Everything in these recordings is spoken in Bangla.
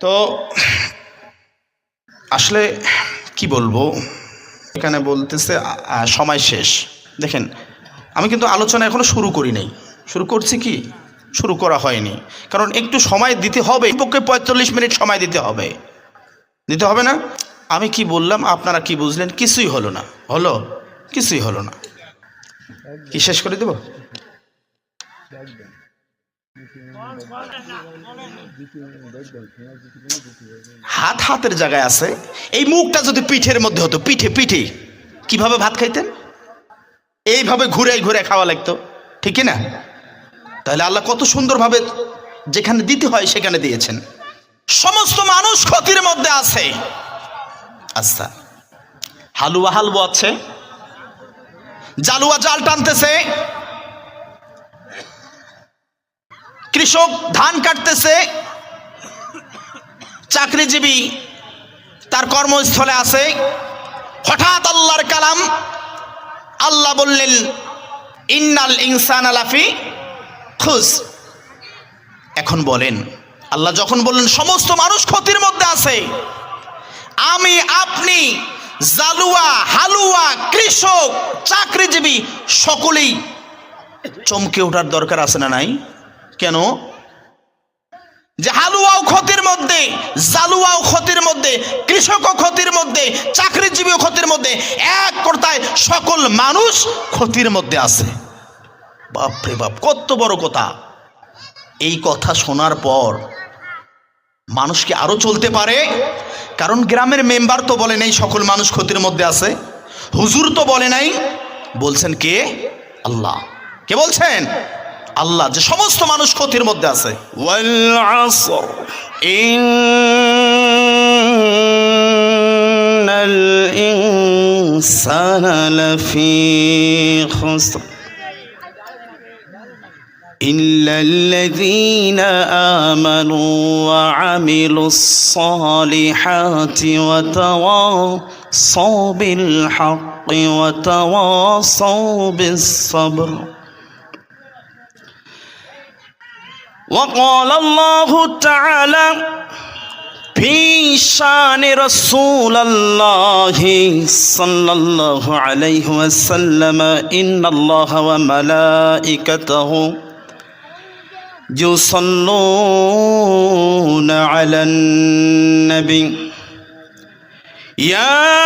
তো, আসলে কি বলব? এখানে বলতেছে সময় শেষ। দেখেন, আমি কিন্তু আলোচনা এখনও শুরু করি নাই। শুরু করছি কি? শুরু করা হয়নি। কারণ একটু সময় দিতে হবে। পক্ষে পঁয়তাল্লিশ মিনিট সময় দিতে হবে। দিতে হবে না? আমি কি বললাম? আপনারা কি বুঝলেন? কিছুই হলো না। হলো? কিছুই হলো না। কি শেষ করে দেব? হাত হাতের জায়গায় আছে। এই মুখটা যদি পিঠের মধ্যে হতো, পিঠে পিঠে। কীভাবে ভাত খাইতেন? এইভাবে ঘুরে ঘুরে খাওয়া লাগতো। ঠিক না? তাহলে আল্লাহ কত সুন্দরভাবে যেখানে দিতে হয় সেখানে দিয়েছেন। সমস্ত মানুষ ক্ষতির মধ্যে আছে। আচ্ছা। হালুয়া হালুয়া আছে। জালুয়া জাল টানতেছে। কৃষক ধান কাটতেছে, চাকরিজীবী তার কর্মস্থলে আছে। হঠাৎ আল্লাহর কালাম, আল্লাহ বললেন, ইন্নাল ইনসান আলাফি খুস। এখন বলেন, আল্লাহ যখন বললেন, সমস্ত মানুষ ক্ষতির মধ্যে আছে। আমি, আপনি, জালুয়া, হালুয়া, কৃষক, চাকরিজীবী, সকলেই চমকে ওঠার দরকার আছে না নাই? কেন? যে হালুয়াও ক্ষতির মধ্যে, জালুয়াও ক্ষতির মধ্যে, কৃষকও ক্ষতির মধ্যে, চাকরিজীবীও ক্ষতির মধ্যে, এক কথায় সকল মানুষ ক্ষতির মধ্যে আছে। বাপরে বাপ, কত বড় কথা। এই কথা শোনার পর মানুষ কি আরও চলতে পারে? কারণ গ্রামের মেম্বার তো বলে নাই সকল মানুষ ক্ষতির মধ্যে আছে। হুজুর তো বলে নাই। বলছেন কে? আল্লাহ। কে বলছেন? আল্লাহ যে সমস্ত মানুষ ক্ষতির মধ্যে আছে والعصر إن الإنسان لفي خسر إلا الذين آمنوا وعملوا الصالحات وتواصوا بالحق وتواصوا بالصبر وقال الله تعالى في شان رسول الله صلى الله عليه وسلم إن الله وملائكته يصلون على النبي. يا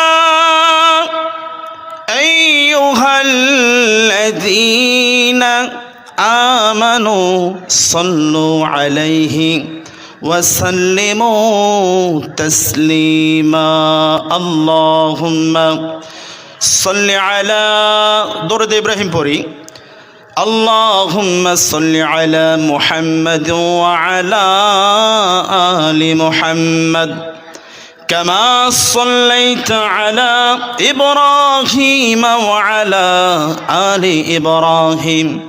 أيها الذين آمنوا صلوا عليه وسلموا تسليما اللهم صل على দরদ ইব্রাহিম পড়ি اللهم صل على محمد وعلى آل محمد كما صليت على إبراهيم وعلى آل إبراهيم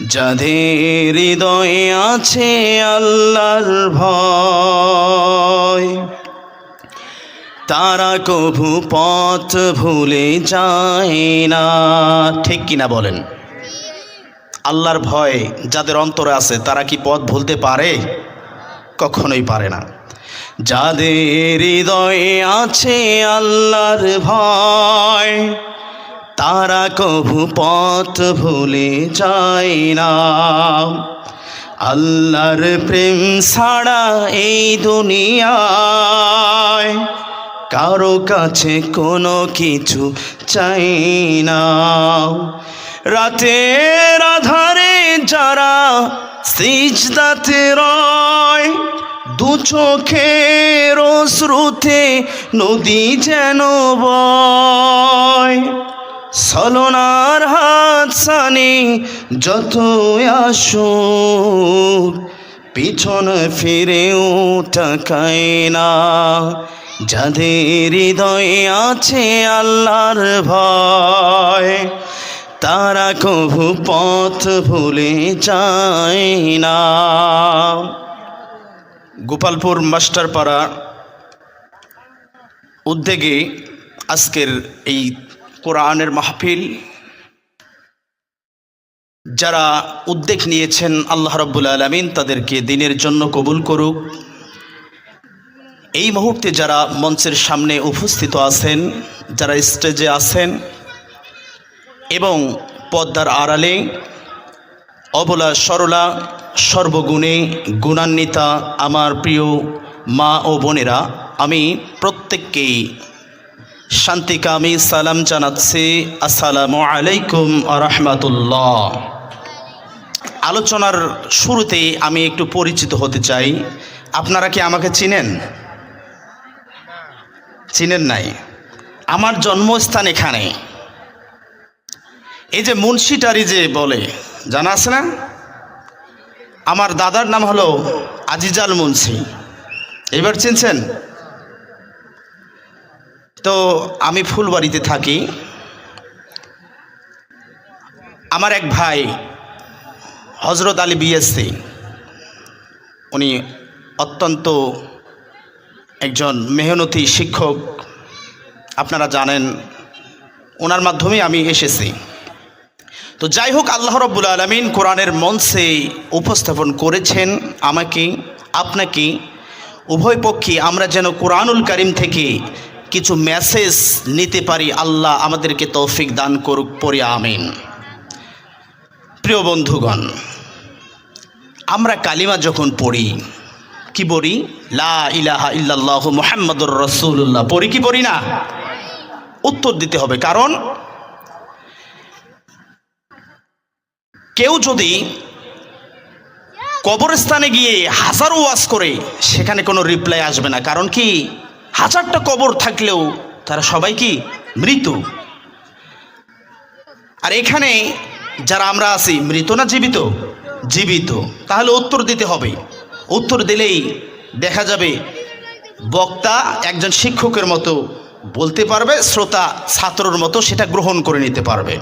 যাদের হৃদয়ে আছে আল্লাহর ভয়, তারা কভু পথ ভুলে যায় না। ঠিক কিনা বলেন? আল্লাহর ভয় যাদের অন্তরে আছে, তারা কি পথ ভুলতে পারে? কখনোই পারে না। যাদের হৃদয়ে আছে আল্লাহর ভয় তারা কভু পথ ভুলে যায় না। আল্লাহর প্রেম ছাড়া এই দুনিয়ায় কারও কাছে কোনো কিছু চাই না। রাতের আধারে যারা সিজদাতে রয়, দু চোখের শ্রুতে নদী যেন বয়। সলনার হাত সানি যত আসুক, পিছন ফিরেও টাকায় না। যাদের হৃদয়ে আছে আল্লাহর ভয়, তারা কভু পথ ভুলে যায় না। গোপালপুর মাস্টারপাড়া উদ্যোগে আজকের এই কোরআনের মাহফিল। যারা উদ্যোগ নিয়েছেন আল্লাহ রব্বুল আলমিন, তাদেরকে দিনের জন্য কবুল করুক। এই মুহূর্তে যারা মঞ্চের সামনে উপস্থিত আছেন, যারা স্টেজে আছেন এবং পদ্মার আড়ালে অবলা সরলা, সর্বগুণে গুণান্বিতা আমার প্রিয় মা ও বোনেরা, আমি প্রত্যেককেই শান্তিকামী সালাম জানাচ্ছি। আসসালামু আলাইকুম রহমতুল্লাহ। আলোচনার শুরুতেই আমি একটু পরিচিত হতে চাই। আপনারা কি আমাকে চিনেন? চিনেন নাই। আমার জন্মস্থান এখানে। এই যে মুন্সিটারি যে বলে, জানা আছে না? আমার দাদার নাম হলো আজিজাল মুন্সি। এবার চিনছেন? তো আমি ফুলবাড়িতে থাকি। আমার এক ভাই হজরত আলী বিএসসি উনি অত্যন্ত একজন মেহনতি শিক্ষক, আপনারা জানেন, ওনার মাধ্যমে আমি এসেছি। তো যাই হোক, আল্লাহ রব্বুল আলমিন কোরআনের মঞ্চে উপস্থাপন করেছেন আমাকে, আপনাকে, উভয় পক্ষে আমরা যেন কোরআনুল করিম থেকে কিছু মেসেজ নিতে পারি, আল্লাহ আমাদেরকে তৌফিক দান করুক পরে আমিন। প্রিয় বন্ধুগণ, আমরা কালিমা যখন পড়ি, কি বলি লা ইলাহা ইল্লাল্লাহ মুহাম্মাদুর রাসূলুল্লাহ। পড়ি কি পড়ি না? উত্তর দিতে হবে, কারণ কেউ যদি কবরস্থানে গিয়ে হাজারো ওয়াজ করে, সেখানে কোনো রিপ্লাই আসবে না। কারণ কি? হাজারটা কবর থাকলেও তারা সবাই কি মৃত? আর এখানে যারা আমরা আছি, মৃত না জীবিত? জীবিত। তাহলে উত্তর দিতে হবে। উত্তর দিলেই দেখা যাবে বক্তা একজন শিক্ষকের মতো বলতে পারবে, শ্রোতা ছাত্রর মতো সেটা গ্রহণ করে নিতে পারবে।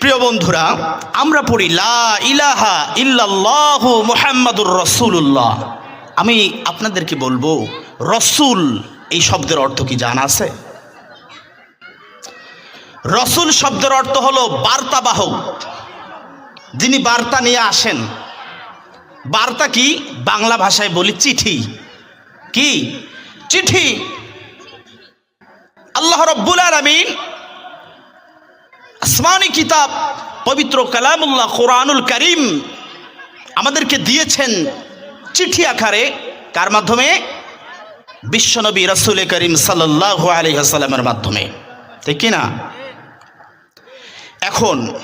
প্রিয় বন্ধুরা, আমরা পড়ি, লা ইলাহা ইল্লাল্লাহু মুহাম্মাদুর রসুল্লাহ আমি আপনাদেরকে বলব, রসুল, এই শব্দের অর্থ কি জানা আছে? রসুল শব্দের অর্থ হলো বার্তাবাহক। যিনি বার্তা নিয়ে আসেন, বার্তা কি? বাংলা ভাষায় বলি চিঠি। কি? চিঠি। আল্লাহ রব্বুল আলামিন আসমানি কিতাব, পবিত্র কালামুল্লাহ কোরআনুল করিম আমাদেরকে দিয়েছেন। চিঠি আকারে কার মাধ্যমে? বিশ্বনবী রসুল করিম সাল্লাহ আলহিহাস্লামের মাধ্যমে। ঠিক কি না? এখন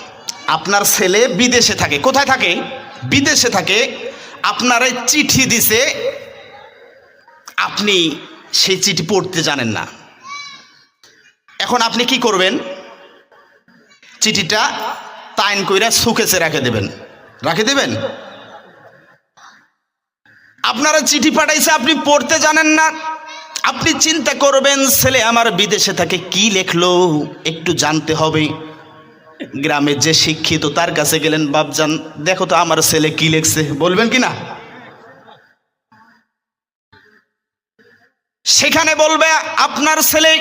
আপনার ছেলে বিদেশে থাকে, কোথায় থাকে? বিদেশে থাকে, আপনারা চিঠি দিছে, আপনি সেই চিঠি পড়তে জানেন না। এখন আপনি কি করবেন? চিঠিটা তাইন কইরা সুকেছে রাখে দেবেন। রাখে দেবেন? আপনারা চিঠি পাঠাইছে, আপনি পড়তে জানেন না। আপনি চিন্তা করবেন, ছেলে আমার বিদেশে থাকে, কি লেখলো? একটু জানতে হবে। গ্রামে যে শিক্ষিত, তার কাছে গেলেন, বাপজান, দেখো তো আমার ছেলে কি লেখছে, বলবেন কি না? সেখানে বলবে, আপনার ছেলে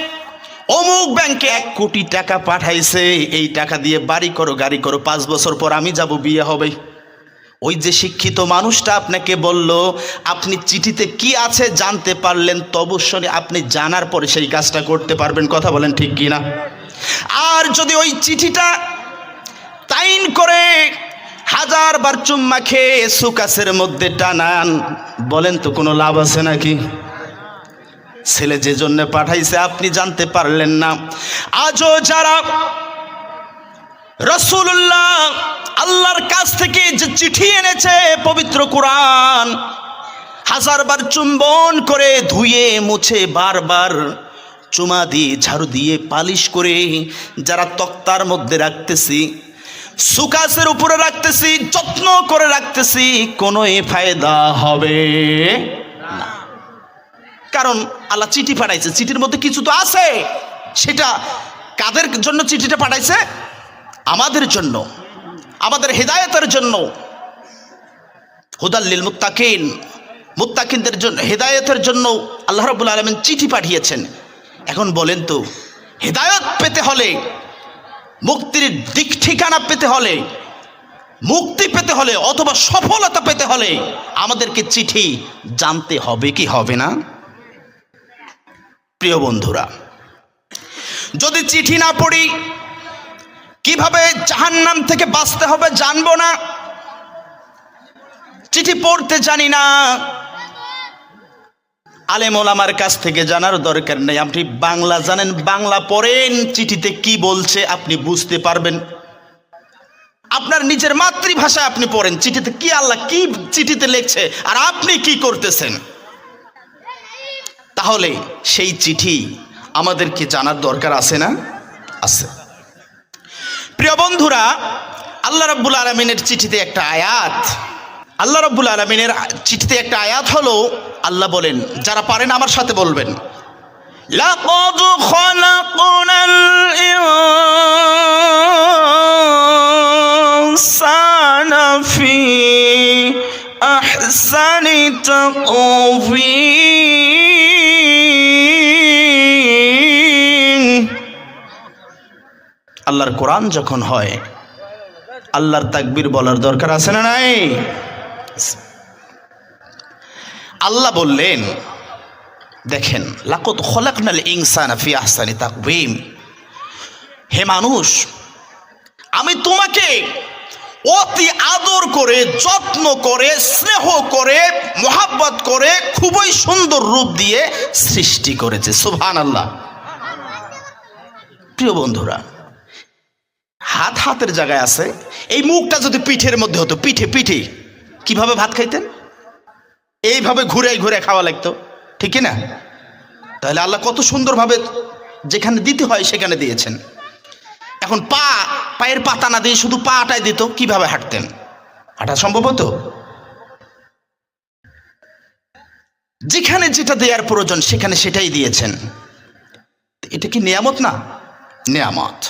অমুক ব্যাংকে এক কোটি টাকা পাঠাইছে, এই টাকা দিয়ে বাড়ি করো, গাড়ি করো, পাঁচ বছর পর আমি যাব, বিয়ে হবে। ওই যে শিক্ষিত মানুষটা আপনাকে বলল, আপনি চিঠিতে কি আছে জানতে পারলেন তো অবশ্যই আপনি জানার পরে সেই কাজটা করতে পারবেন। কথা বলেন ঠিক কি না? আর যদি ওই চিঠিটা তাইন করে হাজার বার চুম্মা খেয়ে সুকাসের মধ্যে টানান, বলেন তো কোনো লাভ আছে নাকি? ছেলে যে জন্য পাঠাইছে, আপনি জানতে পারলেন না। আজও যারা রসুল্লাহ আল্লাহর কাছ থেকে যে চিঠি এনেছে পবিত্র কোরআন, হাজারবার চুম্বন করে ধুয়ে, মুছে, বারবার চুমা দিয়ে, ঝাড়ু দিয়ে, পালিশ করে যারা তক্তার মধ্যে রাখতেছি, সুকাসের উপরে রাখতেছি, যত্ন করে রাখতেছি কোনো ফায়দা হবে না। কারণ আল্লাহ চিঠি পাঠাইছে, চিঠির মধ্যে কিছু তো আছে, সেটা কাদের জন্য চিঠিটা পাঠাইছে? আমাদের জন্য, আমাদের হেদায়েতের জন্য হুদাল্লিল মুত্তাকিন, মুত্তাকিনদের জন্য, হেদায়েতের জন্য আল্লাহ রাব্বুল আলামিন চিঠি পাঠিয়েছেন। এখন বলেন তো, হেদায়েত পেতে হলে, মুক্তির দিক ঠিকানা পেতে হলে, মুক্তি পেতে হলে অথবা সফলতা পেতে হলে আমাদেরকে চিঠি জানতে হবে কি হবে না? প্রিয় বন্ধুরা, যদি চিঠি না পড়ি কীভাবে জাহান্নাম থেকে বাঁচতে হবে জানব না। চিঠি পড়তে জানি না। আলেম ওলামার কাছ থেকে জানার দরকার নেই। আপনি বাংলা জানেন, বাংলা পড়েন, চিঠিতে কি বলছে আপনি বুঝতে পারবেন। আপনার নিজের মাতৃভাষায় আপনি পড়েন, চিঠিতে কি আল্লাহ কি চিঠিতে লিখছে, আর আপনি কি করতেছেন? তাহলে সেই চিঠি আমাদেরকে জানার দরকার আছে না? আছে। প্রিয় বন্ধুরা, আল্লাহ রাব্বুল আলমিনের চিঠিতে একটা আয়াত। আল্লাহ রাব্বুল আলমিনের চিঠিতে একটা আয়াত হলো, আল্লাহ বলেন, যারা পারেন আমার সাথে বলবেন ফি আহসানি তাকওয়িম আল্লাহর কোরআন যখন হয়, আল্লাহর তাকবীর বলার দরকার আছে না নাই? আল্লাহ বললেন, দেখেন লাকত খলাকনাল ইনসান ফি আহসানি তাকবীম। হে মানুষ, আমি তোমাকে অতি আদর করে, যত্ন করে, স্নেহ করে, মোহাব্বত করে, খুবই সুন্দর রূপ দিয়ে সৃষ্টি করেছে। সুবহান আল্লাহ প্রিয় বন্ধুরা হাত হাতের জায়গায় আছে। এই মুখটা যদি পিঠের মধ্যে হতো, পিঠে পিঠে, কীভাবে ভাত খাইতেন? এইভাবে ঘুরে ঘুরে খাওয়া লাগতো, ঠিক না? তাহলে আল্লাহ কত সুন্দরভাবে যেখানে দিতে হয় সেখানে দিয়েছেন। এখন পা, পায়ের পাতা না দিয়ে শুধু পাটাই দিত, কীভাবে হাঁটতেন? হাঁটা সম্ভব হতো? যেখানে যেটা দেওয়ার প্রয়োজন, সেখানে সেটাই দিয়েছেন। এটা কি নিয়ামত না? নিয়ামত।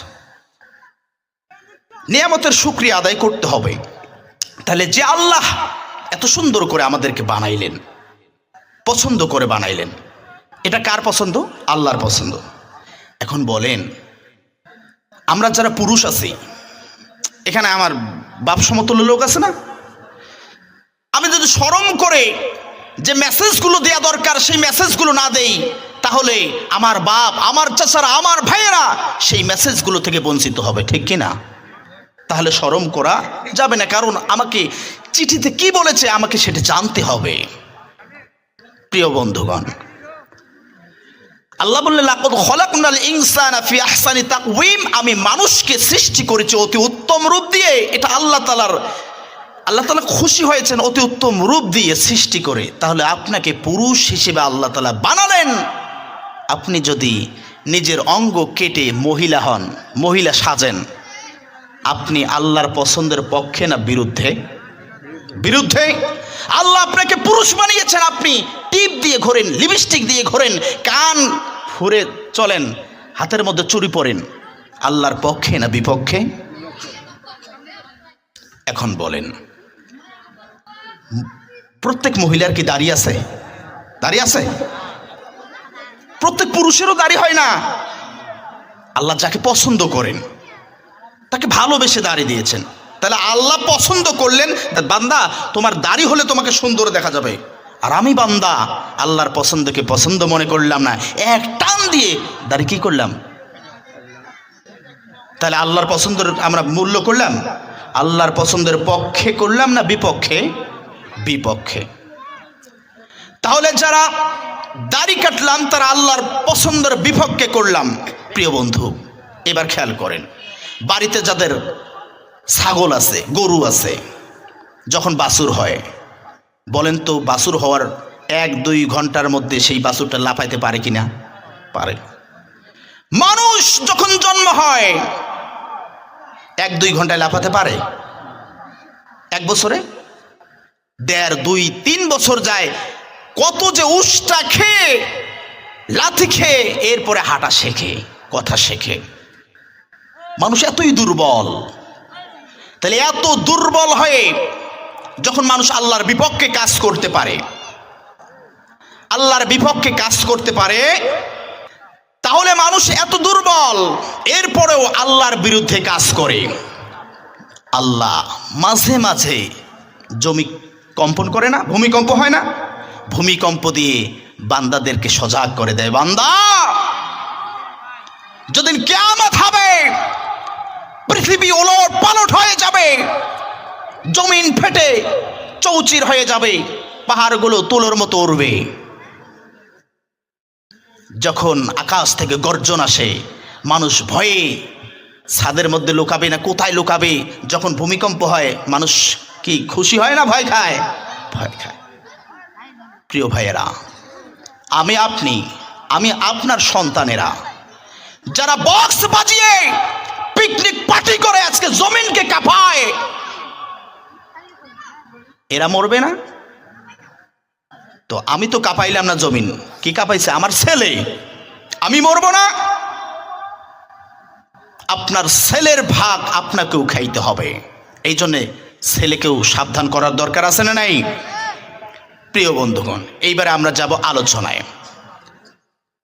নিয়ামতের শুক্রিয়া আদায় করতে হবে। তাহলে যে আল্লাহ এত সুন্দর করে আমাদেরকে বানাইলেন, পছন্দ করে বানাইলেন, এটা কার পছন্দ? আল্লাহর পছন্দ। এখন বলেন, আমরা যারা পুরুষ আছি, এখানে আমার বাপ সমতুল্য লোক আছে না? আমি যদি স্মরণ করে যে মেসেজগুলো দেওয়া দরকার, সেই মেসেজগুলো না দেই, তাহলে আমার বাপ, আমার চাচারা, আমার ভাইয়েরা সেই মেসেজগুলো থেকে বঞ্চিত হবে, ঠিক কি না তাহলে সরম করা যাবে না, কারণ আমাকে চিঠিতে কি বলেছে আমাকে সেটা জানতে হবে। প্রিয় বন্ধুগণ, আল্লাহ বললেন আমি মানুষকে সৃষ্টি করেছি অতি উত্তম রূপ দিয়ে। এটা আল্লাহ তাআলার, আল্লাহ তাআলা খুশি হয়েছেন অতি উত্তম রূপ দিয়ে সৃষ্টি করে। তাহলে আপনাকে পুরুষ হিসেবে আল্লাহ তাআলা বানালেন। আপনি যদি নিজের অঙ্গ কেটে মহিলা হন, মহিলা সাজেন। আপনি আল্লাহর পছন্দের পক্ষে না বিরুদ্ধে? বিরুদ্ধে? আল্লাহ আপনাকে পুরুষ বানিয়েছেন আপনি। টিপ দিয়ে ঘোরেন, লিপস্টিক দিয়ে ঘোরেন, কান ফুরে চলেন, হাতের মধ্যে চুরি পরেন। আল্লাহর পক্ষে না বিপক্ষে? এখন বলেন, প্রত্যেক মহিলার কি দাড়ি আছে? দাড়ি আছে? প্রত্যেক পুরুষেরও দাড়ি হয় না। আল্লাহ যাকে পছন্দ করেন তাকে ভালোবেসে দাড়ি দিয়েছেন। তাহলে আল্লাহ পছন্দ করলেন, বান্দা, তোমার দাড়ি হলে তোমাকে সুন্দর দেখা যাবে। আর আমি বান্দা, আল্লাহর পছন্দকে পছন্দ মনে করলাম না। এক টান দিয়ে দাড়ি কি করলাম? তাহলে আল্লাহর পছন্দের আমরা মূল্য করলাম? আল্লাহর পছন্দের পক্ষে করলাম না বিপক্ষে? বিপক্ষে। তাহলে যারা দাড়ি কাটলাম, তারা আল্লাহর পছন্দের বিপক্ষে করলাম। প্রিয় বন্ধু, এবার খেয়াল করেন। বাড়িতে যাদের ছাগল আছে, গরু আছে, যখন বাসুর হয়, বলেন তো বাছুর হওয়ার এক, দুই ঘণ্টার মধ্যে সেই বাছুরটা লাফাইতে পারে কিনা? পারে। মানুষ যখন জন্ম হয়, এক, দুই ঘন্টায় লাফাতে পারে? এক বছরে? দেড়, দুই, তিন বছর যায়, কত যে উষ্টা খেয়ে, লাথি খেয়ে, এরপরে হাঁটা শেখে, কথা শেখে। মানুষ এতই দুর্বল। তাহলে এত দুর্বল হয়ে যখন মানুষ আল্লাহর বিপক্ষে কাজ করতে পারে, আল্লাহর বিপক্ষে কাজ করতে পারে, তাহলে মানুষ এত দুর্বল, এরপরেও আল্লাহর বিরুদ্ধে কাজ করে। আল্লাহ মাঝে মাঝে জমি কম্পন করে না, ভূমিকম্প হয় না? ভূমিকম্প দিয়ে বান্দাদেরকে সজাগ করে দেয়। বান্দা, যদি হবে পৃথিবী ওলট পালট হয়ে যাবে। জমিন ফেটে চৌচির হয়ে যাবে। পাহাড়গুলো তুলোর মতো উড়বে। যখন আকাশ থেকে গর্জন আসে, মানুষ ভয়ে ছাদের মধ্যে লুকাবে না, কোথায় লুকাবে? যখন ভূমিকম্প হয়, মানুষ কি খুশি হয় না ভয় খায়? ভয় খায়। প্রিয় ভাইয়েরা, আমি আপনি, আমি আপনার সন্তানেরা, যারা বক্স বাজিয়ে পিকনিক পার্টি করে আজকে জমিনকে কাঁপায়। এরা মরবে না? তো আমি তো কাঁপাইলাম না জমিন। কি কাঁপাইছে? আমার ছেলে। আমি মরবো না। আপনার ছেলের ভাগ আপনাকেও খাইতে হবে। এই জন্যে ছেলেকেও সাবধান করার দরকার আছে না নাই? প্রিয় বন্ধুগণ, এইবারে আমরা যাব আলোচনায়।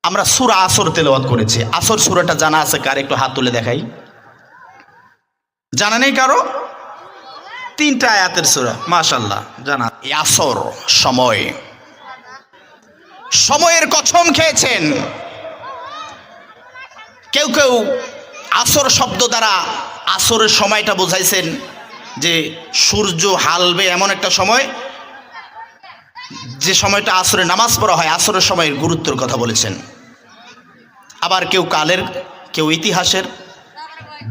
আমরা সুরা আসর তেলাওয়াত করেছি। আসর সুরাটা জানা আছে কার? একটু হাত তুলে দেখাই। জানা নেই কারও? তিনটা আয়াতের সুরা মাশাল্লাহ জানা। এই আসর সময়। সময়ের কছম খেয়েছেন। কেউ কেউ আসর শব্দ দ্বারা আসরের সময়টা বোঝাইছেন যে সূর্য হালবে এমন একটা সময়, যে সময়টা আসরে নামাজ পড়া হয়, আসরের সময়ের গুরুত্বের কথা বলেছেন। আবার কেউ কালের, কেউ ইতিহাসের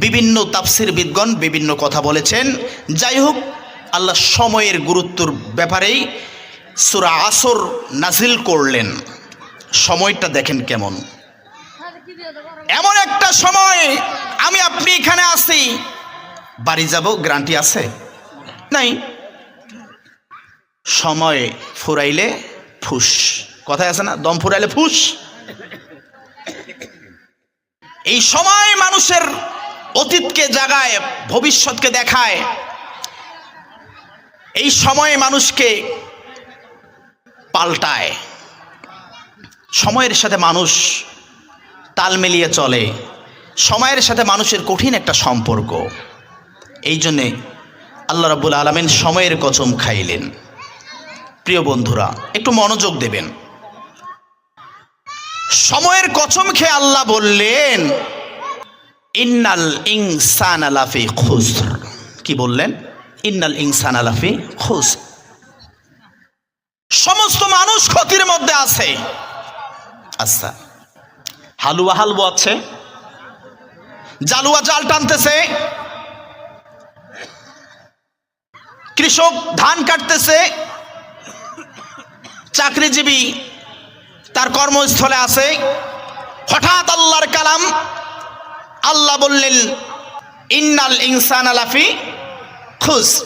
বিভিন্ন তাফসির বিদগণ বিভিন্ন কথা বলেছেন। যাই হোক, আল্লাহ সময়ের গুরুত্বর ব্যাপারেই সুরা আসর নাজিল করলেন। সময়টা দেখেন কেমন। এমন একটা সময়, আমি আপনি এখানে আসি বাড়ি যাব, গ্রান্টি আছে? নাই। সময় ফুরাইলে ফুস। কথায় আছে না? দম ফুরাইলে ফুস। এই সময় মানুষের অতীতকে জাগায়, ভবিষ্যৎকে দেখায়। এই সময় মানুষকে পাল্টায়। সময়ের সাথে মানুষ তাল মিলিয়ে চলে। সময়ের সাথে মানুষের কঠিন একটা সম্পর্ক। এই জন্যে আল্লাহ রাব্বুল আলমেন সময়ের কচম খাইলেন। প্রিয় বন্ধুরা, একটু মনোযোগ দেবেন। সময়ের কচম খেয়ে আল্লাহ বললেন ইন্নাল ইনসান আলাফি খুসর। কি বললেন? ইন্নাল ইনসান আলাফি খুস সমস্ত মানুষ ক্ষতির মধ্যে আছে। আচ্ছা হালুয়া হালবো আছে, জালুয়া জাল টানতেছে, কৃষক ধান কাটতেছে, চাকরিজীবী তার কর্মস্থলে আছে। হঠাৎ আল্লাহর কালাম আল্লাহ বললেন, ইন্নাল ইনসান আলাফি খুস।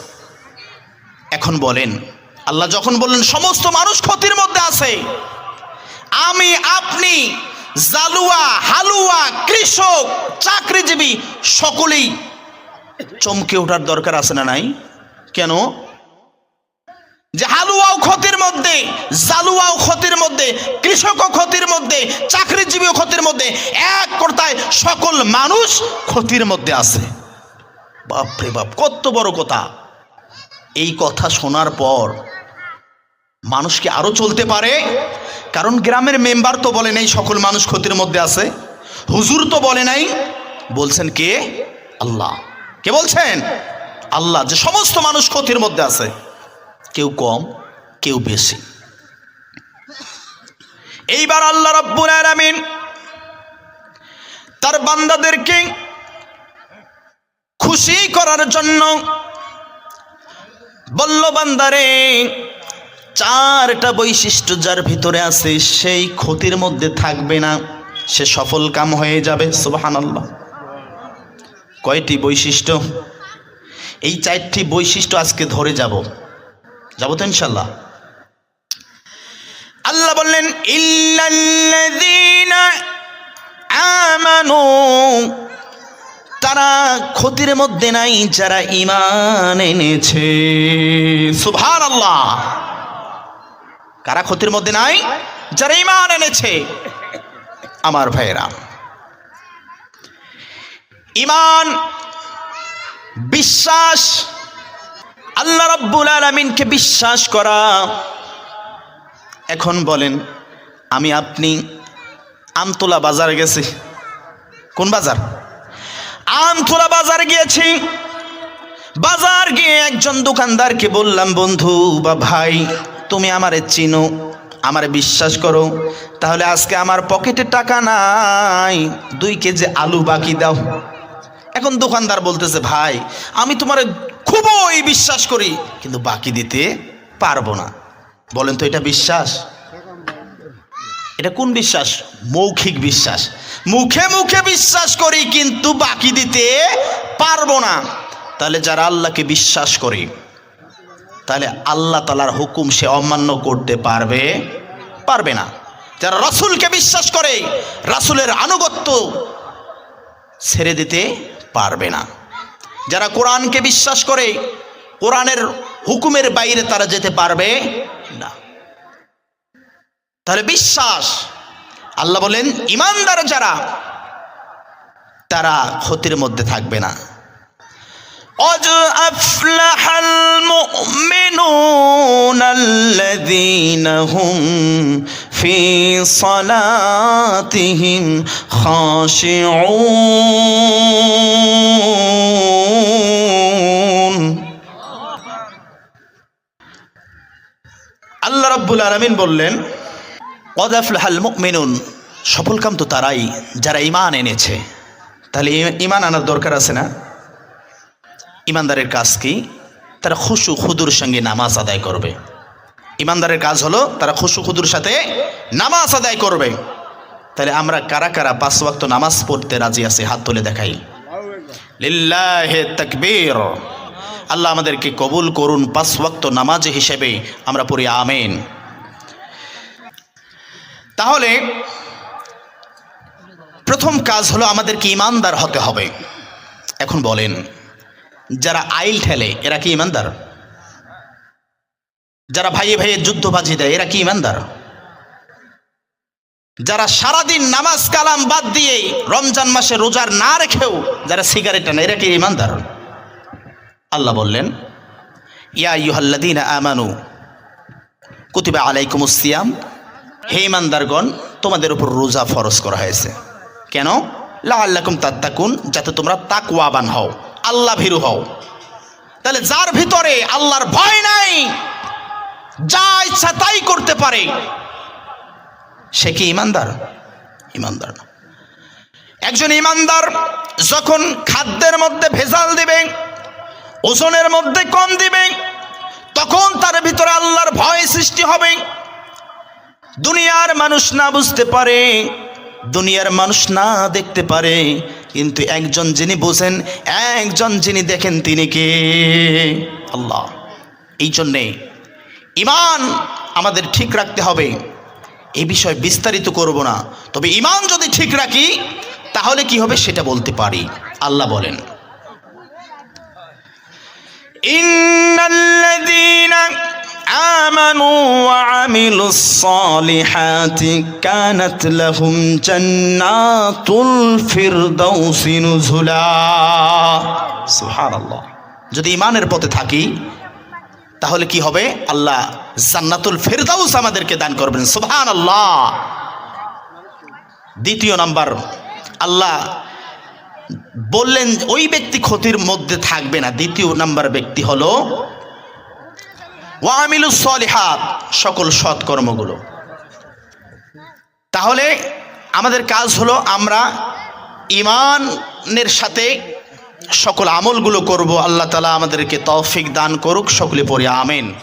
এখন বলেন, আল্লাহ যখন বললেন, সমস্ত মানুষ ক্ষতির মধ্যে আছে। আমি, আপনি, জালুয়া, হালুয়া, কৃষক, চাকরিজীবী, সকলেই চমকে ওঠার দরকার আছে না নাই? কেন? যে হালুয়াও ক্ষতির মধ্যে, জালুয়াও ক্ষতির মধ্যে, কৃষকও ক্ষতির মধ্যে, চাকরিজীবীও ক্ষতির মধ্যে, এক কর্তায় সকল মানুষ ক্ষতির মধ্যে আছে। বাপরে বাপ, কত বড় কথা। এই কথা শোনার পর মানুষ কি আরও চলতে পারে? কারণ গ্রামের মেম্বার তো বলে নাই সকল মানুষ ক্ষতির মধ্যে আছে। হুজুর তো বলে নাই। বলছেন কে? আল্লাহ। কে বলছেন? আল্লাহ, যে সমস্ত মানুষ ক্ষতির মধ্যে আছে। কেউ কম, কেউ বেশি। এইবার আল্লাহ রব্বুল আলামিন তার বান্দাদেরকে খুশি করার জন্য বলল, বান্দারে, চারটা বৈশিষ্ট্য যার ভিতরে আছে, সেই ক্ষতির মধ্যে থাকবে না। সে সফল কাম হয়ে যাবে সুবাহান আল্লাহ কয়টি বৈশিষ্ট্য? এই চারটি বৈশিষ্ট্য আজকে ধরে যাব। যাব তো ইনশাল্লাহ আল্লাহ বললেন, ইল্লাল্লাযীনা তারা ক্ষতির মধ্যে নাই যারা ইমান এনেছে। সুভান আল্লাহ কারা ক্ষতির মধ্যে নাই? যারা ইমান এনেছে। আমার ভাইয়েরা ইমান বিশ্বাস আল্লাহ রব্বুল আলমিনকে বিশ্বাস করা। এখন বলেন, আমি আপনি আমতলা বাজার গেছি। কোন বাজার? আমতলা বাজার গিয়েছি। বাজার গিয়ে একজন দোকানদারকে বললাম, বন্ধু, বা ভাই, তুমি আমারে চিনো, আমারে বিশ্বাস করো। তাহলে আজকে আমার পকেটে টাকা নাই, দুই কেজি আলু বাকি দাও। এখন দোকানদার বলতেছে, ভাই, আমি তোমার খুবই বিশ্বাস করি, কিন্তু বাকি দিতে পারব না। বলেন তো, এটা বিশ্বাস? এটা কোন বিশ্বাস? মৌখিক বিশ্বাস। মুখে মুখে বিশ্বাস করি, কিন্তু বাকি দিতে পারব না। তাহলে যারা আল্লাহকে বিশ্বাস করে, তাহলে আল্লাহ তালার হুকুম সে অমান্য করতে পারবে? পারবে না। যারা রাসূলকে বিশ্বাস করে, রাসূলের আনুগত্য ছেড়ে দিতে পারবে না। যারা কোরআনকে বিশ্বাস করে কোরআনের হুকুমের বাইরে তারা যেতে পারবে না তাহলে বিশ্বাস আল্লাহ বলেন ইমানদার যারা তারা ক্ষতির মধ্যে থাকবে না قد أفلح المؤمنون الذين هم في صلاتهم خاشعون আল্লাহ রাব্বুল আলামিন বললেন قد أفلح المؤمنون সফল কাম তো তারাই যারা ইমান এনেছে তাহলে ই- ইমান আনার দরকার আছে না ইমানদারের কাজ কি তারা খুশু খুদুর সঙ্গে নামাজ আদায় করবে ইমানদারের কাজ হলো তারা খুশু খুদুর সাথে নামাজ আদায় করবে। তাহলে আমরা কারা কারা পাঁচ ওয়াক্ত নামাজ পড়তে রাজি আছে, হাত তুলে দেখাই। লিল্লাহে আল্লাহ আমাদেরকে কবুল করুন পাঁচ ওয়াক্ত নামাজ হিসেবে, আমরা পড়ি আমেন। তাহলে প্রথম কাজ হলো আমাদেরকে ইমানদার হতে হবে। এখন বলেন, যারা আইল ঠেলে, এরা কি ইমানদার? যারা ভাইয়ে ভাইয়ে যুদ্ধ বাজি দেয়, এরা কি ইমানদার? যারা সারাদিন নামাজ কালাম বাদ দিয়ে রমজান মাসে রোজার না রেখেও যারা সিগারেট টানে এরা কি ইমানদার? আল্লাহ বললেন, ইয়া ইউহাল্লাদিন আমানু, কুতিবা আলাইকুম সিয়াম। হে ইমানদারগণ, তোমাদের উপর রোজা ফরজ করা হয়েছে। কেন? লা আল্লাকুম তাত্তাকুন, যাতে তোমরা তাকওয়াবান হও আল্লাহ ভীরু হও। তাহলে যার ভিতরে আল্লাহর ভয় নাই যা ইচ্ছা তাই করতে পারে। সে কি ইমানদার? ইমানদার না। একজন ইমানদার যখন খাদ্যের মধ্যে ভেজাল দিবে, ওজনের মধ্যে কম দিবে, তখন তার ভিতরে আল্লাহর ভয় সৃষ্টি হবে। দুনিয়ার মানুষ না বুঝতে পারে, দুনিয়ার মানুষ না দেখতে পারে, কিন্তু একজন যিনি বোঝেন, একজন যিনি দেখেন তিনি কে? আল্লাহ। এই জন্যে ইমান আমাদের ঠিক রাখতে হবে এই বিষয়ে বিস্তারিত করব না তবে ইমান যদি ঠিক রাখি তাহলে কি হবে সেটা বলতে পারি আল্লাহ বলেন إن الذين آمنوا وعملوا الصالحات كانت لهم جنات الفردوس نزلا سبحان الله যদি ইমানের পথে থাকি তাহলে কি হবে? আল্লাহ জান্নাতুল ফেরদাউস আমাদেরকে দান করবেন। সুবহান আল্লাহ দ্বিতীয় নাম্বার, আল্লাহ বললেন, ওই ব্যক্তি ক্ষতির মধ্যে থাকবে না। দ্বিতীয় নাম্বার ব্যক্তি হলো ওয়ামিলু সলিহাত, সকল সৎকর্মগুলো তাহলে আমাদের কাজ হলো আমরা ইমানের সাথে সকল আমলগুলো করব আল্লাহ তালা আমাদেরকে তৌফিক দান করুক সকলে পড়ি আমেন।